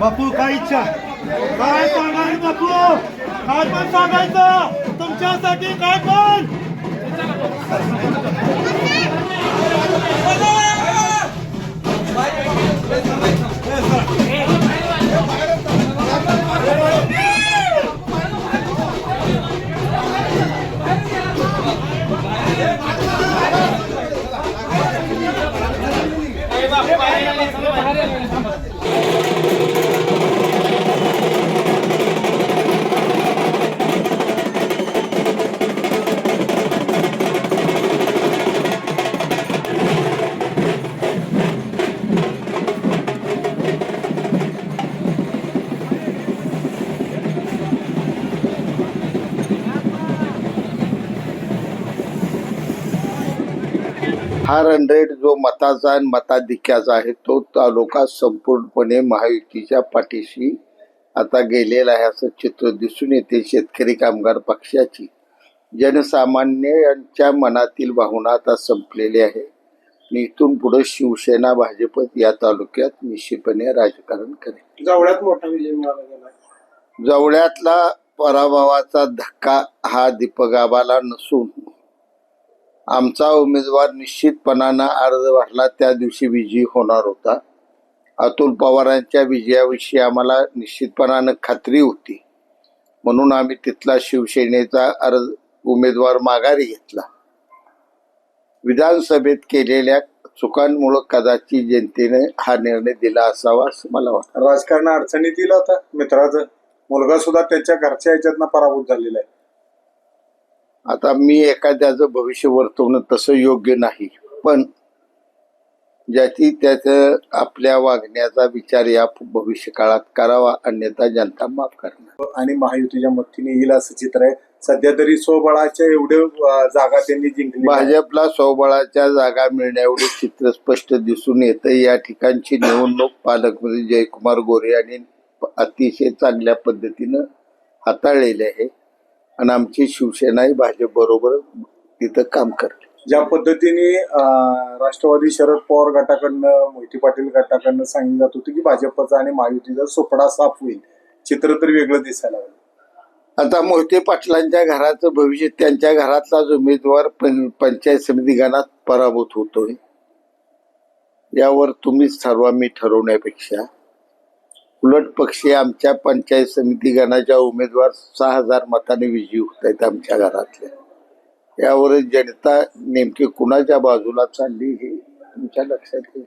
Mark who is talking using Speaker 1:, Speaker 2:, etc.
Speaker 1: बापू काय इच्छा? काय सांगाल बापू? काय पण सांगायचं. तुमच्यासाठी काय पण.
Speaker 2: बाहेर हा रनरेट जो मताचा आणि मताधिक्याचा आहे तो तालुका संपूर्णपणे महायुतीच्या पाठीशी आता गेलेला आहे असं चित्र दिसून येते शेतकरी कामगार पक्षाची. जनसामान्यांच्या मनातील भावना आता संपलेली आहे. आणि इथून पुढे शिवसेना भाजप या तालुक्यात निश्चितपणे राजकारण करेल
Speaker 1: जवळ्यात मोठा विजय मिळाला गेला.
Speaker 2: जवळ्यातला पराभवाचा धक्का हा दीपगाबाला नसून आमचा उमेदवार निश्चितपणानं अर्ज भरला त्या दिवशी विजयी होणार होता. अतुल पवारांच्या विजयाविषयी आम्हाला निश्चितपणानं खात्री होती. म्हणून आम्ही तिथला शिवसेनेचा अर्ज उमेदवार माघारी घेतला. विधानसभेत केलेल्या चुकांमुळं कदाचित जनतेने हा निर्णय दिला असावा असं मला वाटतं.
Speaker 3: राजकारण अडचणीत येईल आता. मित्राचं मुलगा सुद्धा त्यांच्या घरच्या ह्याच्यातनं पराभूत झालेला आहे.
Speaker 2: आता मी एखाद्याचं भविष्य वर्तवणं तसं योग्य नाही पण ज्याची त्याचं आपल्या वागण्याचा विचार या भविष्य काळात करावा अन्यथा जनता माफ करणार.
Speaker 3: आणि महायुतीच्या मदतीने येईल असं चित्र आहे. सध्या तरी स्वबळाच्या एवढे जागा त्यांनी जिंकली.
Speaker 2: भाजपला स्वबळाच्या जागा मिळण्या एवढे चित्र स्पष्ट दिसून येतं या ठिकाणची निवडणूक पालकमंत्री जयकुमार गोरे यांनी अतिशय चांगल्या पद्धतीनं हाताळलेली आहे. आणि आमची शिवसेनाही भाजप बरोबर तिथं काम करते.
Speaker 3: ज्या पद्धतीने राष्ट्रवादी शरद पवार गटाकडनं मोहिते पाटील गटाकडनं सांगितलं जात होतं की भाजपचा आणि महायुतीचा सोपडा साफ होईल. चित्र तर वेगळं दिसायला लागलं.
Speaker 2: आता मोहिते पाटलांच्या घराचं भविष्य त्यांच्या घरातलाच उमेदवार पंचायत समिती गणात पराभूत होतोय. यावर तुम्हीच ठरवा मी ठरवण्यापेक्षा. उलट पक्षी आमच्या पंचायत समिती गणाच्या उमेदवार सहा हजार मताने विजयी होत आहेत आमच्या घरातल्या यावर जनता नेमकी कुणाच्या बाजूला चालली हे तुमच्या लक्षात येईल.